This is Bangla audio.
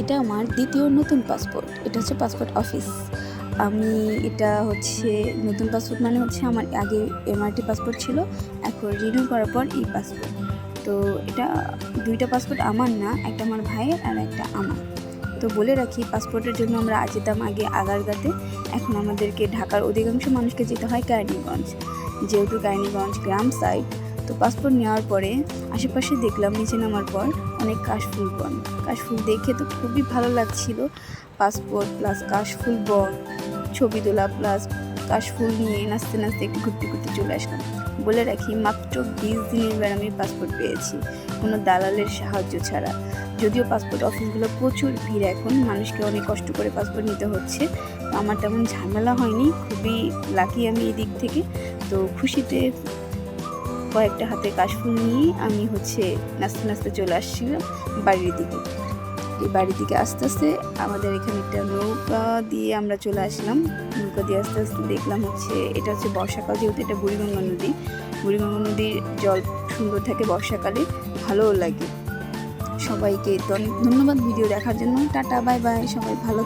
এটা আমার দ্বিতীয় নতুন পাসপোর্ট এটা হচ্ছে পাসপোর্ট অফিস আমি এটা হচ্ছে নতুন পাসপোর্ট মানে হচ্ছে আমার আগে এমআরটি পাসপোর্ট ছিল, এখন রিনিউ করার পর এই পাসপোর্ট তো এটা দুইটা পাসপোর্ট আমার না, একটা আমার ভাইয়ের আর একটা আমার। তো বলে রাখি পাসপোর্টের জন্য আমরা যেতাম আগে আগারগাতে। এখন আমাদেরকে ঢাকার অধিকাংশ মানুষকে যেতে হয় কার্নিগঞ্জ যেহেতু কার্নিগঞ্জ গ্রাম সাইড তো পাসপোর্ট নেওয়ার পরে আশেপাশে দেখলাম নিচে নামার পর অনেক কাশফুল বন। কাশফুল দেখে তো খুবই ভালো লাগছিল। পাসপোর্ট প্লাস কাশফুল বন, ছবি তোলা প্লাস কাশফুল নিয়ে নাচতে নাচতে একটু ঘুরতে ঘুরতে চলে আসলাম। বলে রাখি, মাত্র বিশ দিনের বেড়ে আমি পাসপোর্ট পেয়েছি, কোনো দালালের সাহায্য ছাড়া। যদিও পাসপোর্ট অফিসগুলো প্রচুর ভিড় এখন, মানুষকে অনেক কষ্ট করে পাসপোর্ট নিতে হচ্ছে। তো আমার তেমন ঝামেলা হয়নি, খুবই লাকি আমি এই দিক থেকে। তো খুশিতে কয়েকটা হাতে কাশফুল নিয়ে আমি হচ্ছে নাচতে নাচতে চলে আসছিলাম বাড়ির দিকে। এই বাড়ির দিকে আস্তে আস্তে আমাদের এখানে একটা নৌকা দিয়ে আমরা চলে আসলাম। নৌকা দিয়ে আস্তে আস্তে দেখলাম হচ্ছে এটা হচ্ছে বর্ষাকাল, যেহেতু এটা বুড়িগঙ্গা নদী, বুড়িগঙ্গা নদীর জল সুন্দর থাকে বর্ষাকালে, ভালোও লাগে। সবাইকে অনেক ধন্যবাদ ভিডিও দেখার জন্য। টাটা, বাই বাই, সবাই ভালো